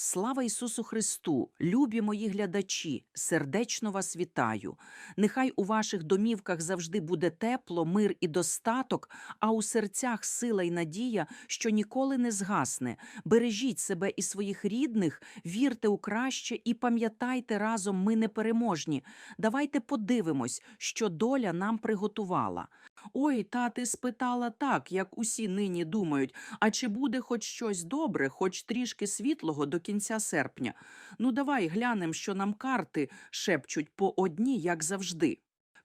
Слава Ісусу Христу! Любі мої глядачі! Сердечно вас вітаю! Нехай у ваших домівках завжди буде тепло, мир і достаток, а у серцях сила й надія, що ніколи не згасне. Бережіть себе і своїх рідних, вірте у краще і пам'ятайте разом, ми непереможні. Давайте подивимось, що доля нам приготувала. Ой, та ти спитала так, як усі нині думають. А чи буде хоч щось добре, хоч трішки світлого до кінця серпня? Ну, давай глянем, що нам карти шепчуть по одні, як завжди.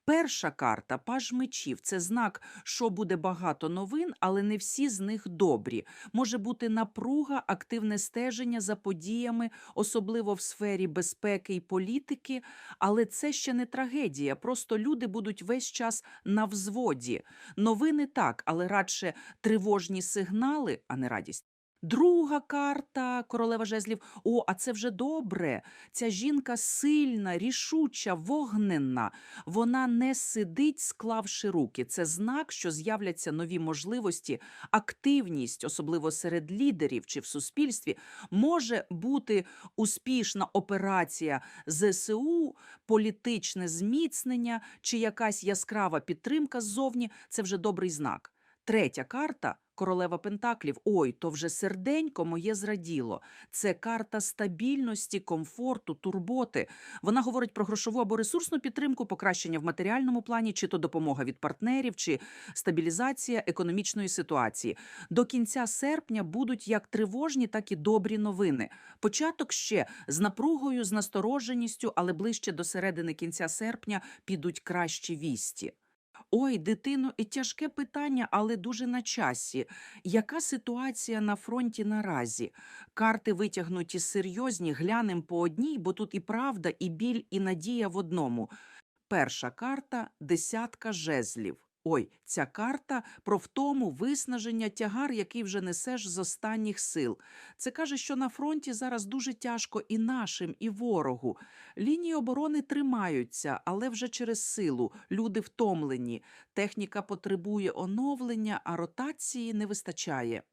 Перша карта паж мечів це знак, що буде багато новин, але не всі з них добрі. Може бути напруга, активне стеження за подіями, особливо в сфері безпеки і політики. Але це ще не трагедія. Просто люди будуть весь час на взводі. Новини так, але радше тривожні сигнали, а не радість. Друга карта королева жезлів. О, а це вже добре. Ця жінка сильна, рішуча, вогненна. Вона не сидить, склавши руки. Це знак, що з'являться нові можливості, активність, особливо серед лідерів чи в суспільстві. Може бути успішна операція ЗСУ, політичне зміцнення чи якась яскрава підтримка ззовні. Це вже добрий знак. Третя карта королева Пентаклів. Ой, то вже серденько моє зраділо. Це карта стабільності, комфорту, турботи. Вона говорить про грошову або ресурсну підтримку, покращення в матеріальному плані, чи то допомога від партнерів, чи стабілізація економічної ситуації. До кінця серпня будуть як тривожні, так і добрі новини. Початок ще з напругою, з настороженістю, але ближче до середини кінця серпня підуть кращі вісті. Ой, дитино, тяжке питання, але дуже на часі. Яка ситуація на фронті наразі? Карти витягнуті серйозні, глянем по одній, бо тут і правда, і біль, і надія в одному. Перша карта десятка жезлів. Ой, ця карта про втому, виснаження, тягар, який вже несеш з останніх сил. Це каже, що на фронті зараз дуже тяжко і нашим, і ворогу. Лінії оборони тримаються, але вже через силу. Люди втомлені. Техніка потребує оновлення, а ротації не вистачає.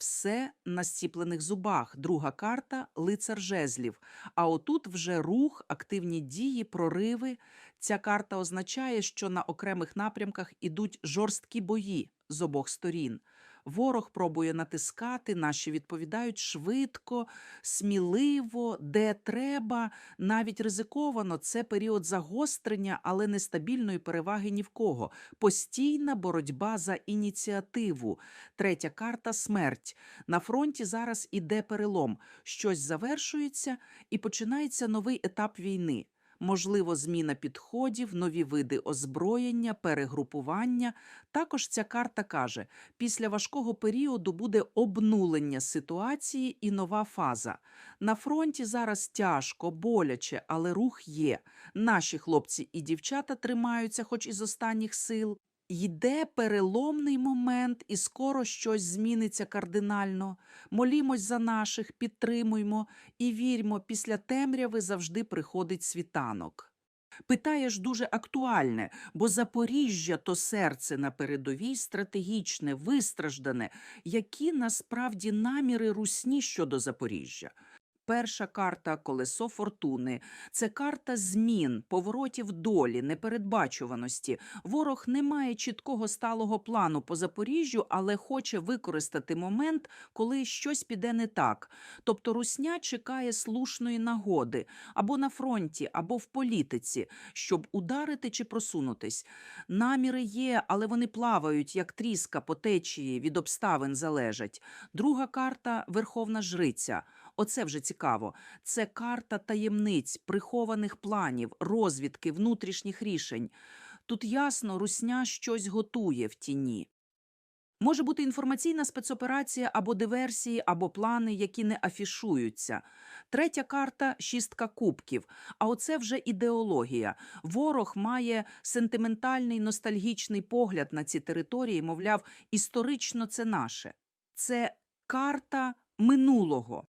Все на зціплених зубах. Друга карта лицар жезлів. А отут вже рух, активні дії, прориви. Ця карта означає, що на окремих напрямках ідуть жорсткі бої з обох сторін. Ворог пробує натискати, наші відповідають швидко, сміливо, де треба, навіть ризиковано. Це період загострення, але нестабільної переваги ні в кого. Постійна боротьба за ініціативу. Третя карта смерть. На фронті зараз іде перелом. Щось завершується і починається новий етап війни. Можливо, зміна підходів, нові види озброєння, перегрупування. Також ця карта каже, після важкого періоду буде обнулення ситуації і нова фаза. На фронті зараз тяжко, боляче, але рух є. Наші хлопці і дівчата тримаються, хоч із останніх сил. Йде переломний момент, і скоро щось зміниться кардинально. Молімось за наших, підтримуймо і віримо, після темряви завжди приходить світанок. Питаєш дуже актуальне, бо Запоріжжя то серце на передовій стратегічне, вистраждане. Які насправді наміри русні щодо Запоріжжя? Перша карта колесо фортуни. Це карта змін, поворотів долі, непередбачуваності. Ворог не має чіткого сталого плану по Запоріжжю, але хоче використати момент, коли щось піде не так. Тобто русня чекає слушної нагоди або на фронті, або в політиці, щоб ударити чи просунутись. Наміри є, але вони плавають, як тріска по течії, від обставин залежать. Друга карта Верховна Жриця. Оце вже цікаво. Це карта таємниць, прихованих планів, розвідки, внутрішніх рішень. Тут ясно, русня щось готує в тіні. Може бути інформаційна спецоперація або диверсії, або плани, які не афішуються. Третя карта шістка кубків. А оце вже ідеологія. Ворог має сентиментальний ностальгічний погляд на ці території, мовляв, історично це наше. Це карта минулого.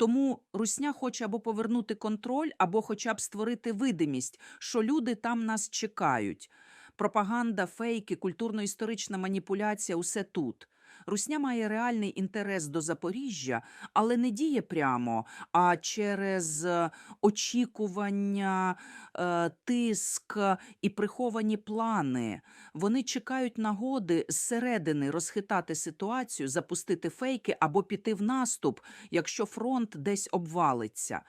Тому Русня хоче або повернути контроль, або хоча б створити видимість, що люди там нас чекають. Пропаганда, фейки, культурно-історична маніпуляція усе тут. Русня має реальний інтерес до Запоріжжя, але не діє прямо, а через е, очікування, е, тиск і приховані плани. Вони чекають нагоди зсередини розхитати ситуацію, запустити фейки або піти в наступ, якщо фронт десь обвалиться.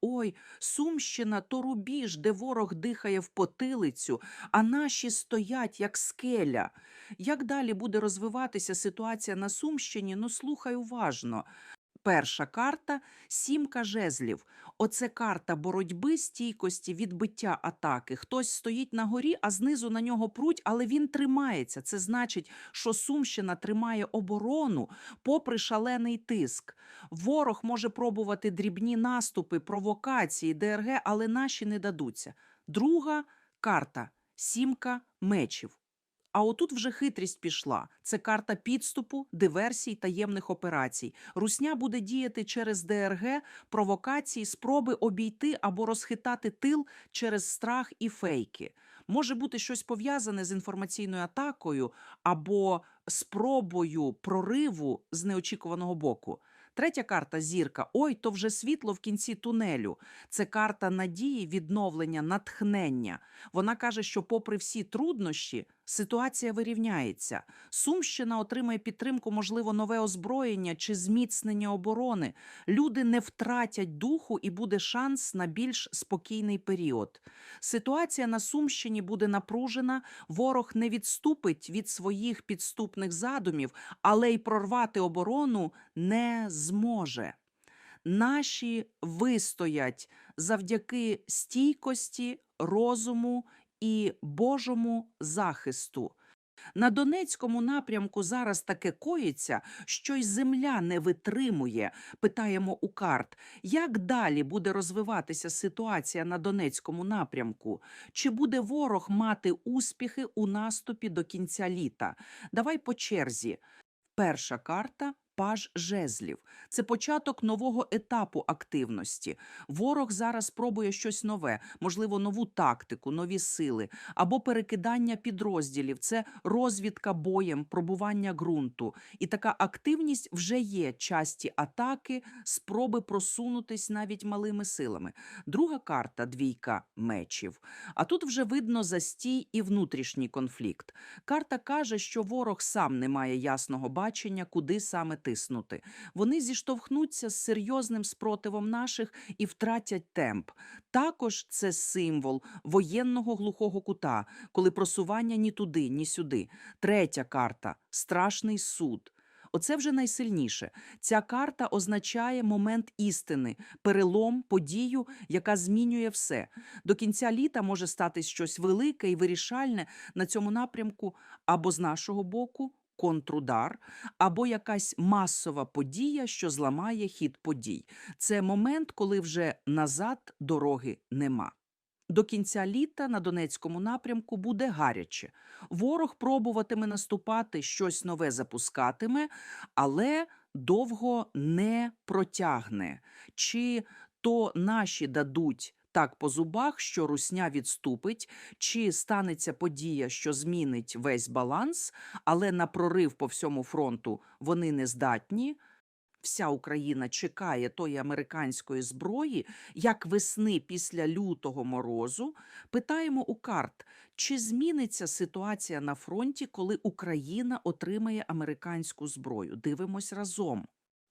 Ой, Сумщина то рубіж, де ворог дихає в потилицю, а наші стоять як скеля. Як далі буде розвиватися ситуація на Сумщині? Ну, слухай уважно. Перша карта сімка жезлів. Оце карта боротьби, стійкості, відбиття атаки. Хтось стоїть на горі, а знизу на нього пруть, але він тримається. Це значить, що Сумщина тримає оборону попри шалений тиск. Ворог може пробувати дрібні наступи, провокації, ДРГ, але наші не дадуться. Друга карта сімка мечів. А отут вже хитрість пішла. Це карта підступу, диверсій, таємних операцій. Русня буде діяти через ДРГ, провокації, спроби обійти або розхитати тил через страх і фейки. Може бути щось пов'язане з інформаційною атакою або спробою прориву з неочікуваного боку. Третя карта зірка. Ой, то вже світло в кінці тунелю. Це карта надії, відновлення, натхнення. Вона каже, що, попри всі труднощі, ситуація вирівняється. Сумщина отримає підтримку, можливо, нове озброєння чи зміцнення оборони. Люди не втратять духу і буде шанс на більш спокійний період. Ситуація на Сумщині буде напружена, ворог не відступить від своїх підступних задумів, але й прорвати оборону не зможе. Наші вистоять завдяки стійкості, розуму і Божому захисту. На Донецькому напрямку зараз таке коїться, що й земля не витримує. Питаємо у карт, як далі буде розвиватися ситуація на Донецькому напрямку? Чи буде ворог мати успіхи у наступі до кінця літа? Давай по черзі. Перша карта паж жезлів. Це початок нового етапу активності. Ворог зараз пробує щось нове, можливо, нову тактику, нові сили або перекидання підрозділів. Це розвідка боєм, пробування ґрунту. І така активність вже є часті атаки, спроби просунутись навіть малими силами. Друга карта двійка мечів. А тут вже видно застій і внутрішній конфлікт. Карта каже, що ворог сам не має ясного бачення, куди саме тиснути. Вони зіштовхнуться з серйозним спротивом наших і втратять темп. Також це символ воєнного глухого кута, коли просування ні туди, ні сюди. Третя карта страшний суд. Оце вже найсильніше. Ця карта означає момент істини, перелом, подію, яка змінює все. До кінця літа може статись щось велике і вирішальне на цьому напрямку, або з нашого боку контрудар, або якась масова подія, що зламає хід подій. Це момент, коли вже назад дороги нема. До кінця літа на Донецькому напрямку буде гаряче. Ворог пробуватиме наступати, щось нове запускатиме, але довго не протягне. Чи то наші дадуть так по зубах, що русня відступить, чи станеться подія, що змінить весь баланс, але на прорив по всьому фронту вони не здатні. Вся Україна чекає тої американської зброї, як весни після лютого морозу. Питаємо у карт, чи зміниться ситуація на фронті, коли Україна отримає американську зброю? Дивимось разом.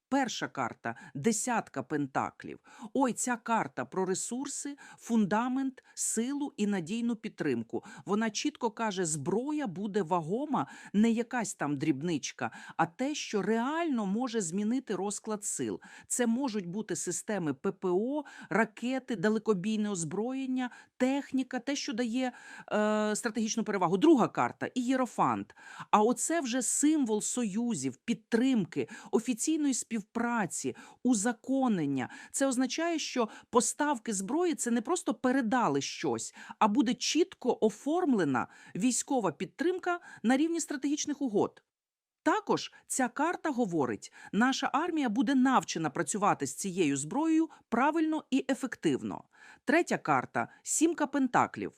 Перша карта десятка пентаклів. Ой, ця карта про ресурси, фундамент, силу і надійну підтримку. Вона чітко каже, зброя буде вагома, не якась там дрібничка, а те, що реально може змінити розклад сил. Це можуть бути системи ППО, ракети, далекобійне озброєння, техніка, те, що дає е, стратегічну перевагу. Друга карта ієрофант. А оце вже символ союзів, підтримки, офіційної співпраці, узаконення. Це означає, що поставки зброї це не просто передали щось, а буде чітко оформлена військова підтримка на рівні стратегічних угод. Також ця карта говорить, наша армія буде навчена працювати з цією зброєю правильно і ефективно. Третя карта сімка пентаклів.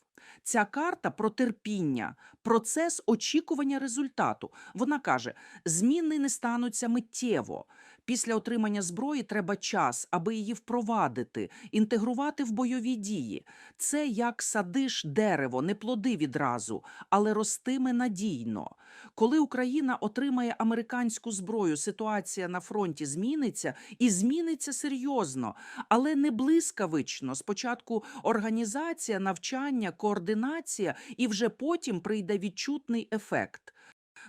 Ця карта про терпіння, процес очікування результату. Вона каже: зміни не стануться миттєво. Після отримання зброї треба час, аби її впровадити, інтегрувати в бойові дії. Це як садиш дерево, не плоди відразу, але ростиме надійно. Коли Україна отримає американську зброю, ситуація на фронті зміниться і зміниться серйозно, але не блискавично. Спочатку організація, навчання, координація, і вже потім прийде відчутний ефект.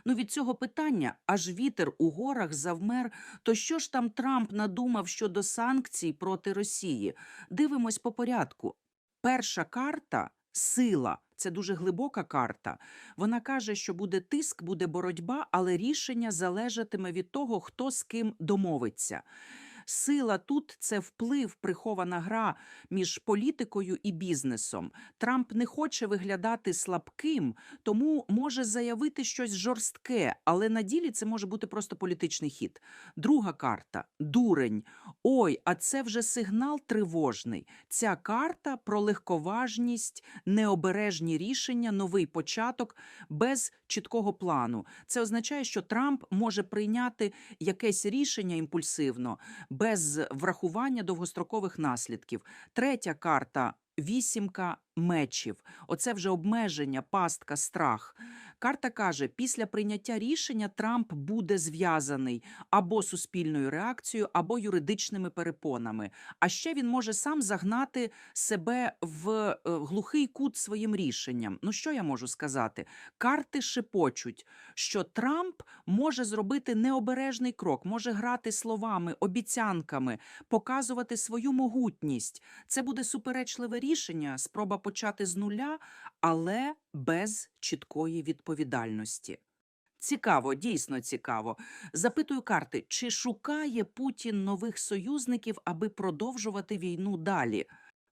Ну, від цього питання аж вітер у горах завмер. То що ж там Трамп надумав щодо санкцій проти Росії? Дивимось по порядку. Перша карта сила. Це дуже глибока карта. Вона каже, що буде тиск, буде боротьба, але рішення залежатиме від того, хто з ким домовиться. Сила тут це вплив, прихована гра між політикою і бізнесом. Трамп не хоче виглядати слабким, тому може заявити щось жорстке, але на ділі це може бути просто політичний хід. Друга карта дурень. Ой, а це вже сигнал тривожний. Ця карта про легковажність, необережні рішення, новий початок без чіткого плану. Це означає, що Трамп може прийняти якесь рішення імпульсивно без врахування довгострокових наслідків. Третя карта вісімка мечів. Оце вже обмеження, пастка, страх. Карта каже, після прийняття рішення Трамп буде зв'язаний або суспільною реакцією, або юридичними перепонами. А ще він може сам загнати себе в е, глухий кут своїм рішенням. Ну що я можу сказати? Карти шепочуть, що Трамп може зробити необережний крок, може грати словами, обіцянками, показувати свою могутність. Це буде суперечливе рішення, спроба почати з нуля, але без чіткої відповідальності. Цікаво, дійсно цікаво. Запитую карти, чи шукає Путін нових союзників, аби продовжувати війну далі?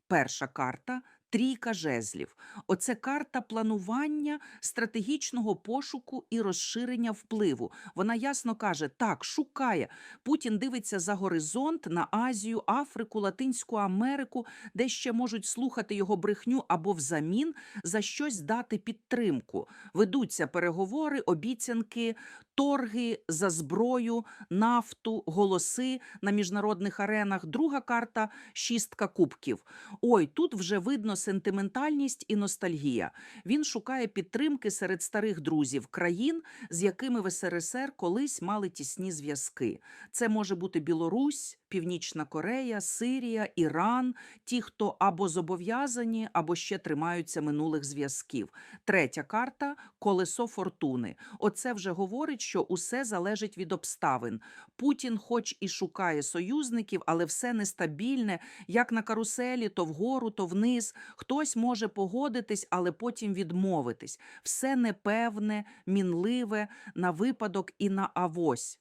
Перша карта трійка жезлів. Оце карта планування стратегічного пошуку і розширення впливу. Вона ясно каже: так, шукає. Путін дивиться за горизонт на Азію, Африку, Латинську Америку, де ще можуть слухати його брехню або взамін за щось дати підтримку. Ведуться переговори, обіцянки, торги за зброю, нафту, голоси на міжнародних аренах. Друга карта шістка кубків. Ой, тут вже видно сентиментальність і ностальгія. Він шукає підтримки серед старих друзів країн, з якими в СРСР колись мали тісні зв'язки. Це може бути Білорусь, Північна Корея, Сирія, Іран, ті, хто або зобов'язані, або ще тримаються минулих зв'язків. Третя карта колесо фортуни. Оце вже говорить, що усе залежить від обставин. Путін, хоч і шукає союзників, але все нестабільне, як на каруселі, то вгору, то вниз. Хтось може погодитись, але потім відмовитись. Все непевне, мінливе на випадок і на авось.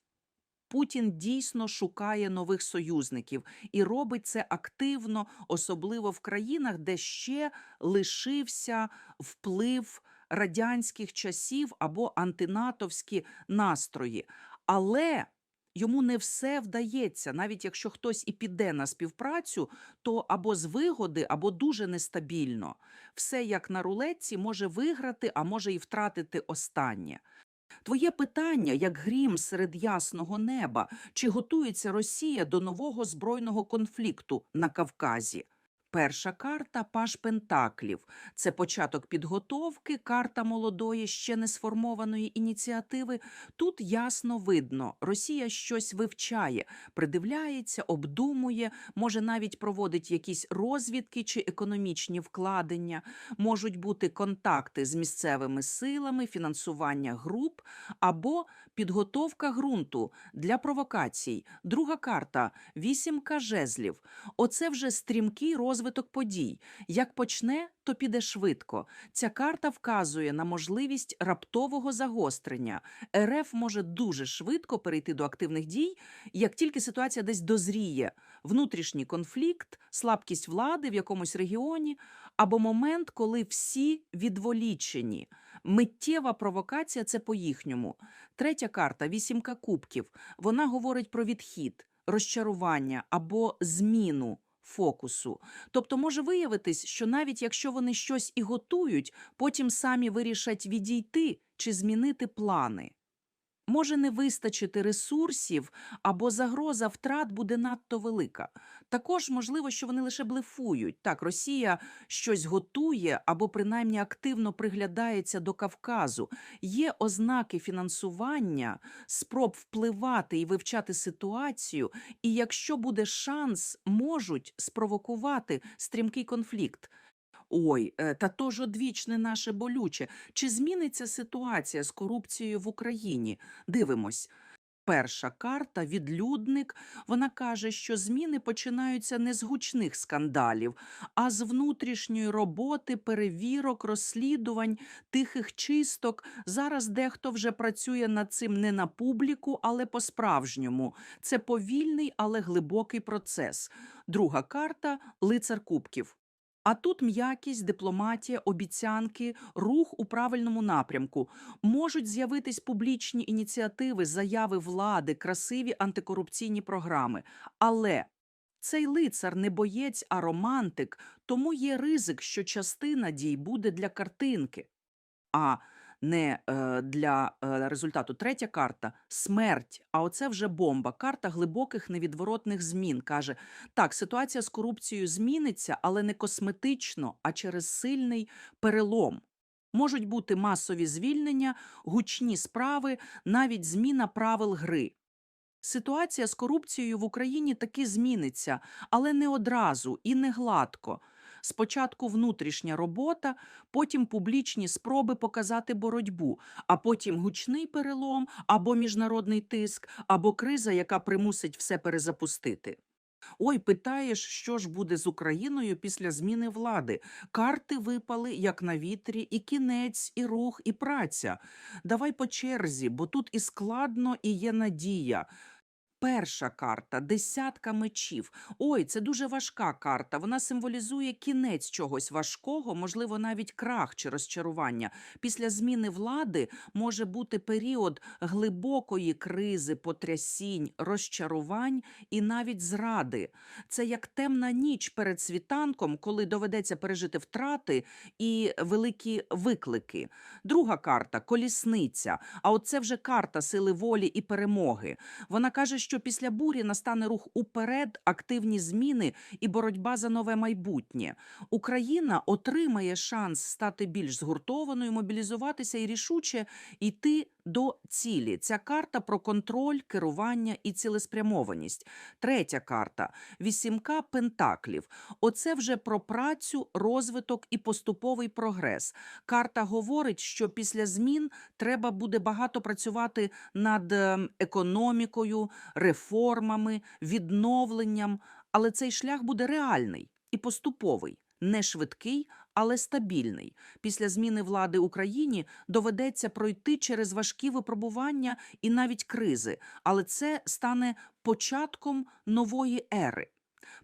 Путін дійсно шукає нових союзників і робить це активно, особливо в країнах, де ще лишився вплив радянських часів або антинатовські настрої. Але йому не все вдається, навіть якщо хтось і піде на співпрацю, то або з вигоди, або дуже нестабільно. Все як на рулетці може виграти, а може і втратити останнє. Твоє питання, як грім серед ясного неба, чи готується Росія до нового збройного конфлікту на Кавказі? Перша карта Паш Пентаклів. Це початок підготовки, карта молодої, ще не сформованої ініціативи. Тут ясно видно, Росія щось вивчає, придивляється, обдумує, може навіть проводить якісь розвідки чи економічні вкладення, можуть бути контакти з місцевими силами, фінансування груп або підготовка ґрунту для провокацій. Друга карта вісімка жезлів. Оце вже стрімкий розвиток подій. Як почне, то піде швидко. Ця карта вказує на можливість раптового загострення. РФ може дуже швидко перейти до активних дій, як тільки ситуація десь дозріє. Внутрішній конфлікт, слабкість влади в якомусь регіоні або момент, коли всі відволічені. Миттєва провокація це по-їхньому. Третя карта вісімка кубків. Вона говорить про відхід, розчарування або зміну. Фокусу. Тобто може виявитись, що навіть якщо вони щось і готують, потім самі вирішать відійти чи змінити плани. Може не вистачити ресурсів, або загроза втрат буде надто велика. Також можливо, що вони лише блефують. Так, Росія щось готує або принаймні активно приглядається до Кавказу. Є ознаки фінансування, спроб впливати і вивчати ситуацію, і якщо буде шанс, можуть спровокувати стрімкий конфлікт. Ой, е, та то ж одвічне наше болюче. Чи зміниться ситуація з корупцією в Україні? Дивимось. Перша карта відлюдник. Вона каже, що зміни починаються не з гучних скандалів, а з внутрішньої роботи, перевірок, розслідувань, тихих чисток. Зараз дехто вже працює над цим не на публіку, але по-справжньому. Це повільний, але глибокий процес. Друга карта лицар кубків. А тут м'якість, дипломатія, обіцянки, рух у правильному напрямку. Можуть з'явитись публічні ініціативи, заяви влади, красиві антикорупційні програми. Але цей лицар не боєць, а романтик, тому є ризик, що частина дій буде для картинки, а не е, для е, результату. Третя карта смерть. А оце вже бомба. Карта глибоких невідворотних змін. Каже, так, ситуація з корупцією зміниться, але не косметично, а через сильний перелом. Можуть бути масові звільнення, гучні справи, навіть зміна правил гри. Ситуація з корупцією в Україні таки зміниться, але не одразу і не гладко. Спочатку внутрішня робота, потім публічні спроби показати боротьбу, а потім гучний перелом або міжнародний тиск, або криза, яка примусить все перезапустити. Ой, питаєш, що ж буде з Україною після зміни влади? Карти випали, як на вітрі, і кінець, і рух, і праця. Давай по черзі, бо тут і складно, і є надія. Перша карта десятка мечів. Ой, це дуже важка карта. Вона символізує кінець чогось важкого, можливо, навіть крах чи розчарування. Після зміни влади може бути період глибокої кризи, потрясінь, розчарувань і навіть зради. Це як темна ніч перед світанком, коли доведеться пережити втрати і великі виклики. Друга карта колісниця. А от це вже карта сили волі і перемоги. Вона каже, що після бурі настане рух уперед, активні зміни і боротьба за нове майбутнє. Україна отримає шанс стати більш згуртованою, мобілізуватися і рішуче йти до цілі. Ця карта про контроль, керування і цілеспрямованість. Третя карта вісімка пентаклів. Оце вже про працю, розвиток і поступовий прогрес. Карта говорить, що після змін треба буде багато працювати над ем, економікою, реформами, відновленням, але цей шлях буде реальний і поступовий, не швидкий, але стабільний. Після зміни влади Україні доведеться пройти через важкі випробування і навіть кризи, але це стане початком нової ери.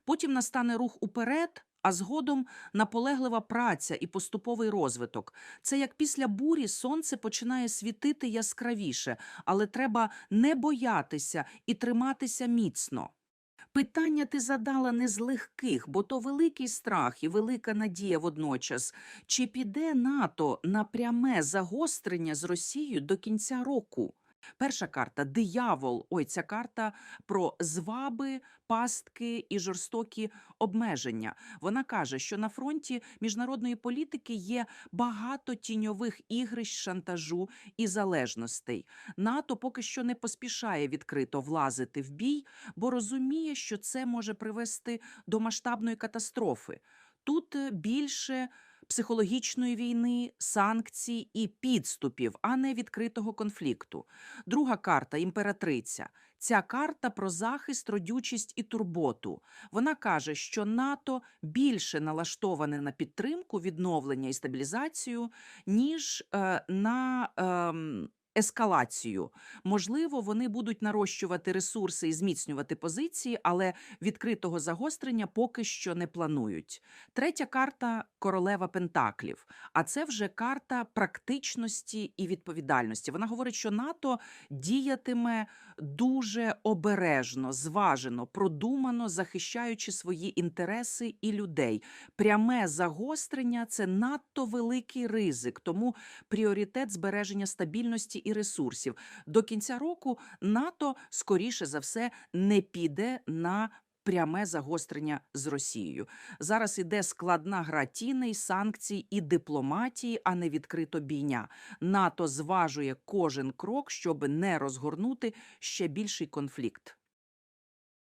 Потім настане рух уперед. А згодом наполеглива праця і поступовий розвиток. Це як після бурі сонце починає світити яскравіше, але треба не боятися і триматися міцно. Питання ти задала не з легких, бо то великий страх і велика надія водночас. Чи піде НАТО на пряме загострення з Росією до кінця року? Перша карта диявол. Ой, ця карта про зваби, пастки і жорстокі обмеження. Вона каже, що на фронті міжнародної політики є багато тіньових ігрищ, шантажу і залежностей. НАТО поки що не поспішає відкрито влазити в бій, бо розуміє, що це може привести до масштабної катастрофи. Тут е, більше психологічної війни, санкцій і підступів, а не відкритого конфлікту. Друга карта імператриця. Ця карта про захист, родючість і турботу. Вона каже, що НАТО більше налаштоване на підтримку, відновлення і стабілізацію, ніж е, на. Е, ескалацію. Можливо, вони будуть нарощувати ресурси і зміцнювати позиції, але відкритого загострення поки що не планують. Третя карта королева Пентаклів. А це вже карта практичності і відповідальності. Вона говорить, що НАТО діятиме дуже обережно, зважено, продумано, захищаючи свої інтереси і людей. Пряме загострення це надто великий ризик, тому пріоритет збереження стабільності і ресурсів. До кінця року НАТО, скоріше за все, не піде на пряме загострення з Росією. Зараз іде складна гра тіней, санкцій і дипломатії, а не відкрито бійня. НАТО зважує кожен крок, щоб не розгорнути ще більший конфлікт.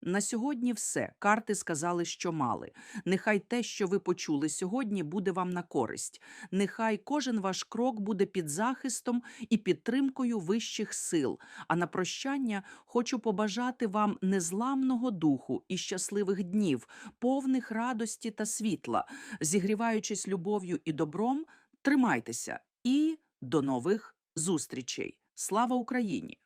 На сьогодні все. Карти сказали, що мали. Нехай те, що ви почули сьогодні, буде вам на користь. Нехай кожен ваш крок буде під захистом і підтримкою вищих сил. А на прощання хочу побажати вам незламного духу і щасливих днів, повних радості та світла. Зігріваючись любов'ю і добром, тримайтеся і до нових зустрічей. Слава Україні!